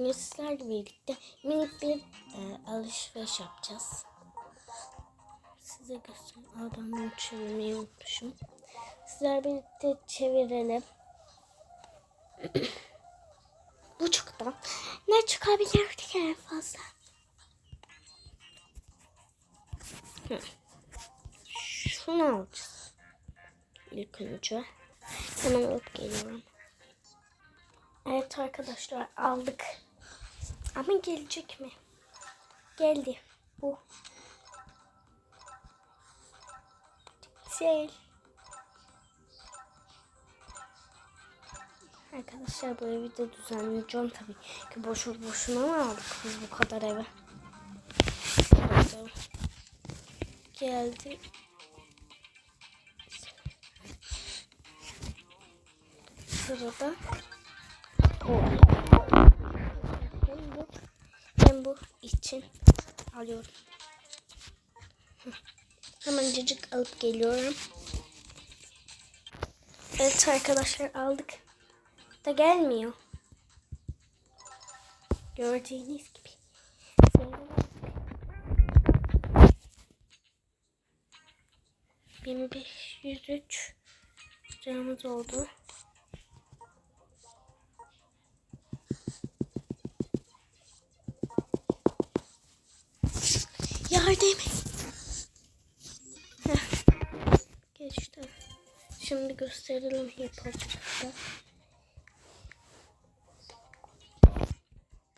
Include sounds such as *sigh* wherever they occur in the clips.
Bugün sizlerle birlikte minik bir e, alışveriş yapacağız. Size göstereyim. Aa, çevirmeyi unutmuşum. Sizler birlikte çevirelim. *coughs* Bu çıktı. Ne çıkabilir ki en fazla? Şunu alacağız. İlk önce. Hemen alıp geliyorum. Evet arkadaşlar aldık. Ama gelecek mi? Geldi. Bu. Güzel. Arkadaşlar bu evi de düzenleyeceğim tabii ki boşu boşuna mı aldık biz bu kadar eve? Geldi. Sırada bu. Ben bu, ben bu için alıyorum. Hemen cacık alıp geliyorum. Evet arkadaşlar aldık. Da gelmiyor. Gördüğünüz gibi. Bin beş yüz üç liramız oldu. Yardım. Geçti. Şimdi gösterelim yapacaklar.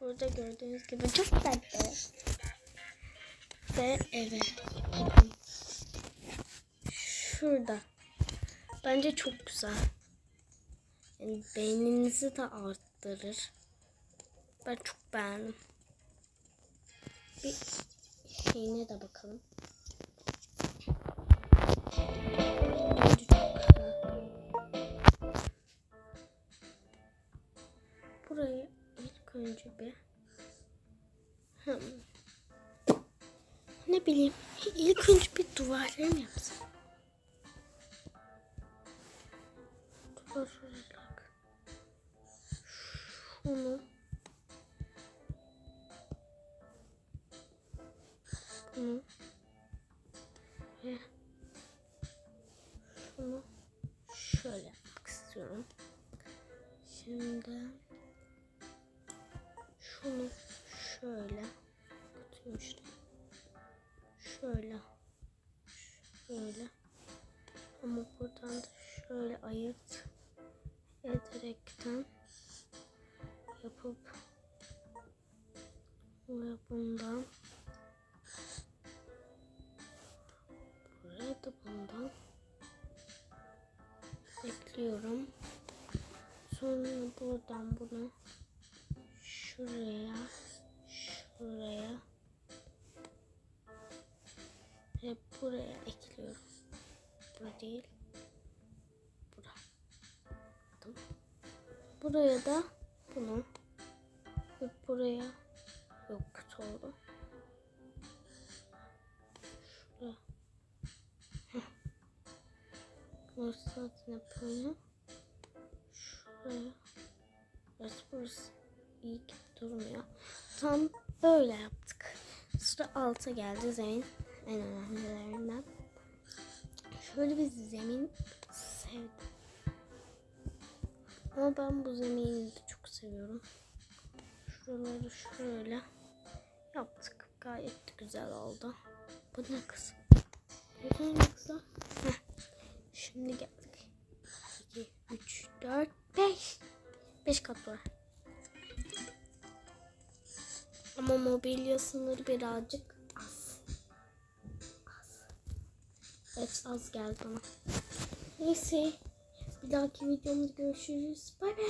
Burada gördüğünüz gibi çok tatlı. Ve evet. Şurada. Bence çok güzel. Yani beyninizi de arttırır. Ben çok beğendim. Bir şeyine de bakalım. Burayı ilk önce bir ne bileyim ilk önce bir duvarları mı yapsam? Duvar olarak şunu bunu ve şunu şöyle yapmak. Şimdi şunu şöyle kutuyu işte şöyle şöyle ama buradan da şöyle ayırt ederekten yapıp ve bundan ekliyorum. Sonra buradan bunu şuraya, şuraya ve buraya ekliyorum. Bura değil. Bura. Buraya da bunu ve buraya yok kötü oldu. Hep böyle. Şuraya. Burası burası iyi gibi durmuyor. Tam böyle yaptık. Sıra alta geldi zemin. En önemlilerinden. Şöyle bir zemin sevdim. Ama ben bu zemini de çok seviyorum. Şuraları şöyle yaptık. Gayet güzel oldu. Bu ne kız? Bu ne kız? Şimdi geldik. 2, 3, 4, 5. 5 kat var. Ama mobilya sınırı birazcık az. Az. Evet az geldi bana. Neyse. Bir dahaki videomda görüşürüz. Bay bay.